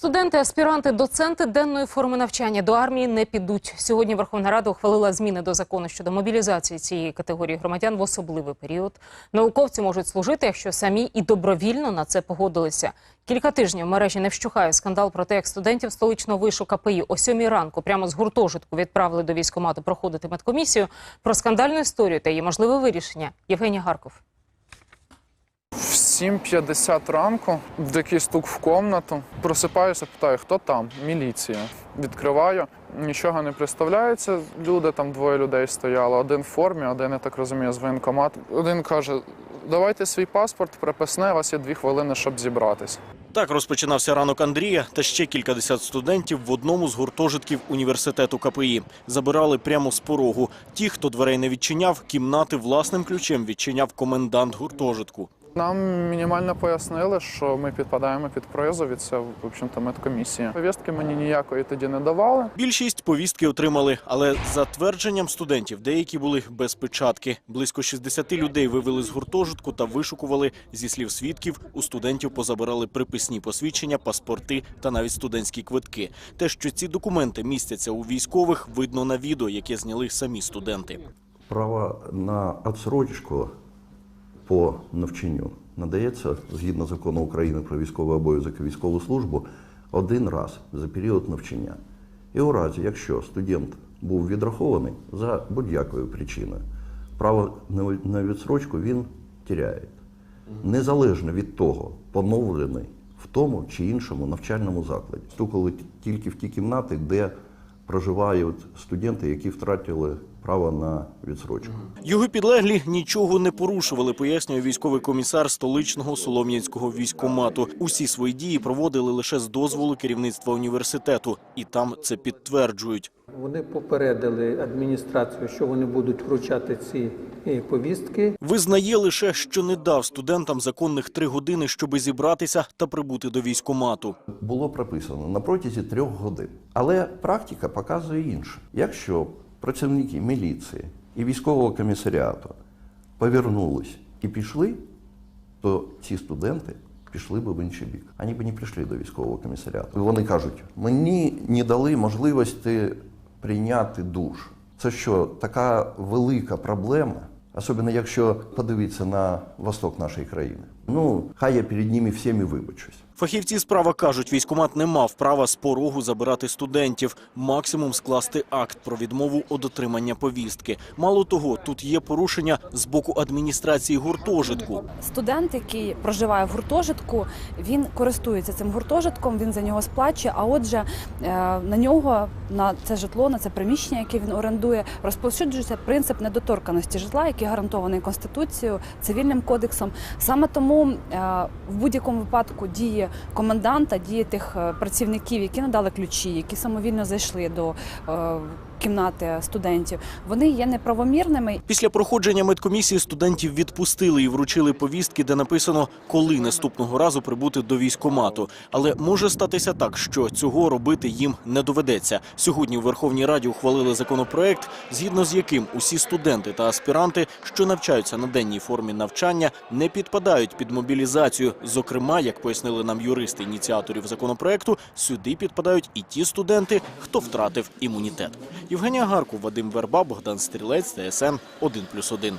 Студенти, аспіранти, доценти денної форми навчання до армії не підуть. Сьогодні Верховна Рада ухвалила зміни до закону щодо мобілізації цієї категорії громадян в особливий період. Науковці можуть служити, якщо самі і добровільно на це погодилися. Кілька тижнів мережі не вщухає скандал про те, як студентів столичного вишу КПІ о сьомій ранку прямо з гуртожитку відправили до військкомату проходити медкомісію. Про скандальну історію та її можливе вирішення Євгеній Гарков. В 7.50 ранку дикий стук в комнату. Просипаюся, питаю, хто там? Міліція. Відкриваю, нічого не представляється. Люди там двоє людей стояло. Один в формі, один, я так розумію, з воєнкомату. Один каже: давайте свій паспорт, приписне, у вас є дві хвилини, щоб зібратися. Так розпочинався ранок Андрія та ще кількадесят студентів в одному з гуртожитків університету КПІ. Забирали прямо з порогу. Ті, хто дверей не відчиняв, кімнати власним ключем відчиняв комендант гуртожитку. Нам мінімально пояснили, що ми підпадаємо під призов, і це, в общем-то, медкомісія. Повістки мені ніякої тоді не давали. Більшість повістки отримали, але за твердженням студентів деякі були без печатки. Близько 60 людей вивели з гуртожитку та вишукували. Зі слів свідків, у студентів позабирали приписні посвідчення, паспорти та навіть студентські квитки. Те, що ці документи містяться у військових, видно на відео, яке зняли самі студенти. Право на відсрочку по навчанню надається згідно закону України про військовий обов'язок і військову службу один раз за період навчання. І у разі, якщо студент був відрахований за будь-якою причиною, право на- відсрочку він тіряє. Незалежно від того, поновлений в тому чи іншому навчальному закладі. Стукали тільки в ті кімнати, де проживають студенти, які втратили право на відсрочку. Його підлеглі нічого не порушували, пояснює військовий комісар столичного Солом'янського військомату. Усі свої дії проводили лише з дозволу керівництва університету, і там це підтверджують. Вони попередили адміністрацію, що вони будуть вручати ці е, повістки. Визнає лише, що не дав студентам законних три години, щоби зібратися та прибути до військомату. було прописано на протязі трьох годин. Але практика показує інше. Якщо працівники міліції і військового комісаріату повернулись і пішли, то ці студенти пішли би в інший бік. Вони б не прийшли до військового комісаріату. Вони кажуть, мені не дали можливості прийняти душ. Це що, така велика проблема? Особливо якщо подивитися на восток нашої країни. Ну, хай я перед ними всіми вибачусь. Фахівці справа кажуть, військомат не мав права з порогу забирати студентів, максимум скласти акт про відмову у дотримання повістки. Мало того, тут є порушення з боку адміністрації гуртожитку. Студент, який проживає в гуртожитку, він користується цим гуртожитком, він за нього сплачує. А отже, е, на нього, на це житло, на це приміщення, яке він орендує, розповсюджується принцип недоторканості житла, який гарантований конституцією, цивільним кодексом. Саме тому е, в будь-якому випадку дії коменданта, дії тих е, працівників, які надали ключі, які самовільно зайшли до е, кімнати студентів, вони є неправомірними Після проходження медкомісії студентів відпустили і вручили повістки, де написано, коли наступного разу прибути до військомату. Але може статися так, що цього робити їм не доведеться. Сьогодні у Верховній Раді ухвалили законопроект, згідно з яким усі студенти та аспіранти, що навчаються на денній формі навчання, не підпадають під мобілізацію. Зокрема, як пояснили нам юристи ініціаторів законопроекту, сюди підпадають і ті студенти, хто втратив імунітет. Євгенія Гарку, Вадим Верба, Богдан Стрілець, ТСН 1+,1.